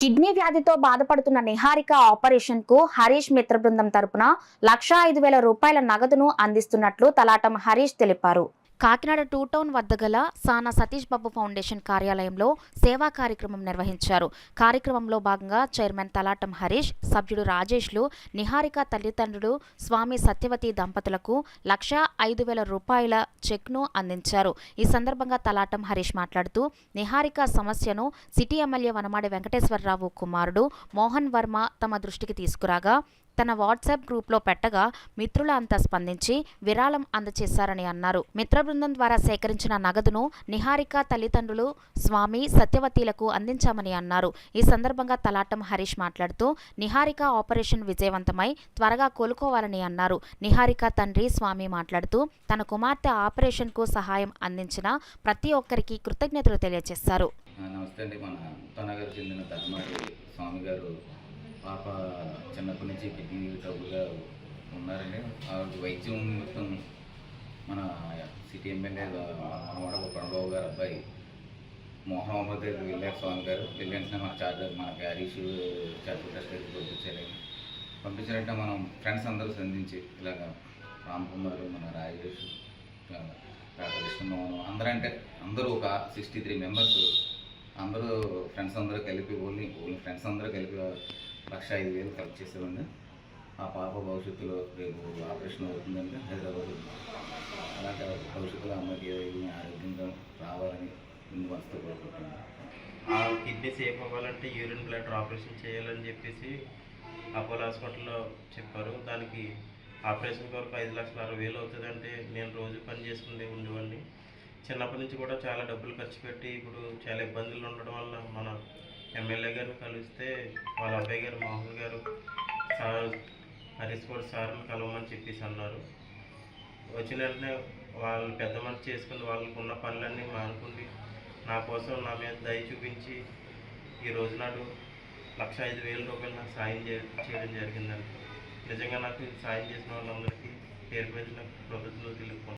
Kidney వ్యాధితో బాధపడుతున్న నిహారిక ఆపరేషన్కు హరీష్ మిత్ర బృందం తరపున లక్షా ఐదు వేల రూపాయల నగదును అందిస్తున్నట్లు తలాటం హరీష్ తెలిపారు. కాకినాడ టూ టౌన్ వద్ద గల సానా సతీష్ బాబు ఫౌండేషన్ కార్యాలయంలో సేవా కార్యక్రమం నిర్వహించారు. కార్యక్రమంలో భాగంగా చైర్మన్ తలాటం హరీష్ సభ్యుడు రాజేష్లు నిహారిక తల్లిదండ్రులు స్వామి సత్యవతి దంపతులకు లక్ష ఐదు వేల రూపాయల చెక్ను అందించారు. ఈ సందర్భంగా తలాటం హరీష్ మాట్లాడుతూ నిహారిక సమస్యను సిటీ ఎమ్మెల్యే వనమాడి వెంకటేశ్వరరావు కుమారుడు మోహన్ వర్మ తమ దృష్టికి తీసుకురాగా తన వాట్సాప్ గ్రూప్లో పెట్టగా మిత్రుల అంతా స్పందించి విరాళం అందచేశారని అన్నారు. మిత్ర బృందం ద్వారా సేకరించిన నగదును నిహారిక తల్లిదండ్రులు స్వామి సత్యవతీలకు అందించామని అన్నారు. ఈ సందర్భంగా తలాటం హరీష్ మాట్లాడుతూ నిహారిక ఆపరేషన్ విజయవంతమై త్వరగా కోలుకోవాలని అన్నారు. నిహారిక తండ్రి స్వామి మాట్లాడుతూ తన కుమార్తె ఆపరేషన్కు సహాయం అందించిన ప్రతి ఒక్కరికి కృతజ్ఞతలు తెలియజేశారు నమస్తే అండి. మన చెందిన స్వామి గారు పాప చిన్నప్పటి నుంచి కిడ్నీ ట్రబుల్గా ఉన్నారండి. ఆవిడ వైద్యం నిమిత్తం మన సిటీ ఎమ్మెల్యే మనవాడ ప్రణబాబు గారు అబ్బాయి మోహమ్మద్ దగ్గరికి వెళ్ళారు స్వామి గారు వెళ్ళి మన చార్జర్ మన హరీష్ చార్జ్ టెస్ట్ పంపించారు. పంపించారంటే మనం ఫ్రెండ్స్ అందరూ సంధించి ఇలాగ రామ్ కుమార్ మన రాజేష్ కృష్ణమోహన్ అందరూ అంటే అందరూ ఒక సిక్స్టీ త్రీ మెంబర్స్ అందరూ ఫ్రెండ్స్ అందరూ కలిపి ఓన్లీ ఓన్లీ ఫ్రెండ్స్ అందరూ కలిపి లక్ష ఐదు వేలు కలెక్ట్ చేసామండి ఆ పాప భవిష్యత్తులో రేపు ఆపరేషన్ అవుతుందండి హైదరాబాద్ అలాంటి భవిష్యత్తులో అమ్మకి ఏదైనా ఆరోగ్యంగా రావాలని ముందు మనసుతో కోరుకుంటున్నాను. ఆ కిడ్నీ సేఫ్ అవ్వాలంటే యూరిన్ బ్లడ్ ఆపరేషన్ చేయాలని చెప్పేసి అపోలో హాస్పిటల్లో చెప్పారు. దానికి ఆపరేషన్ కొరకు ఐదు లక్షల అరవై వేలు అవుతుందంటే నేను రోజు పని చేసుకునే ఉండేవాడిని. చిన్నప్పటి నుంచి కూడా చాలా డబ్బులు ఖర్చు పెట్టి ఇప్పుడు చాలా ఇబ్బందులు ఉండడం వల్ల మన ఎమ్మెల్యే గారు కలిస్తే వాళ్ళ అబ్బాయి గారు మోహన్ గారు సార్ హరీష్ కూడా సార్ని కలవమని చెప్పేసి అన్నారు. వచ్చిన వెంటనే వాళ్ళు పెద్ద మనిషి చేసుకుని వాళ్ళకు ఉన్న పనులన్నీ మానుకుండి నా కోసం నా మీద దయ చూపించి ఈ రోజు నాడు లక్ష ఐదు వేల రూపాయలు నాకు సాయం చేయడం జరిగిందండి. నిజంగా నాకు సాయం చేసిన వాళ్ళందరికీ పేరు పెంచిన కృతజ్ఞతలు తెలుపుకుంటాను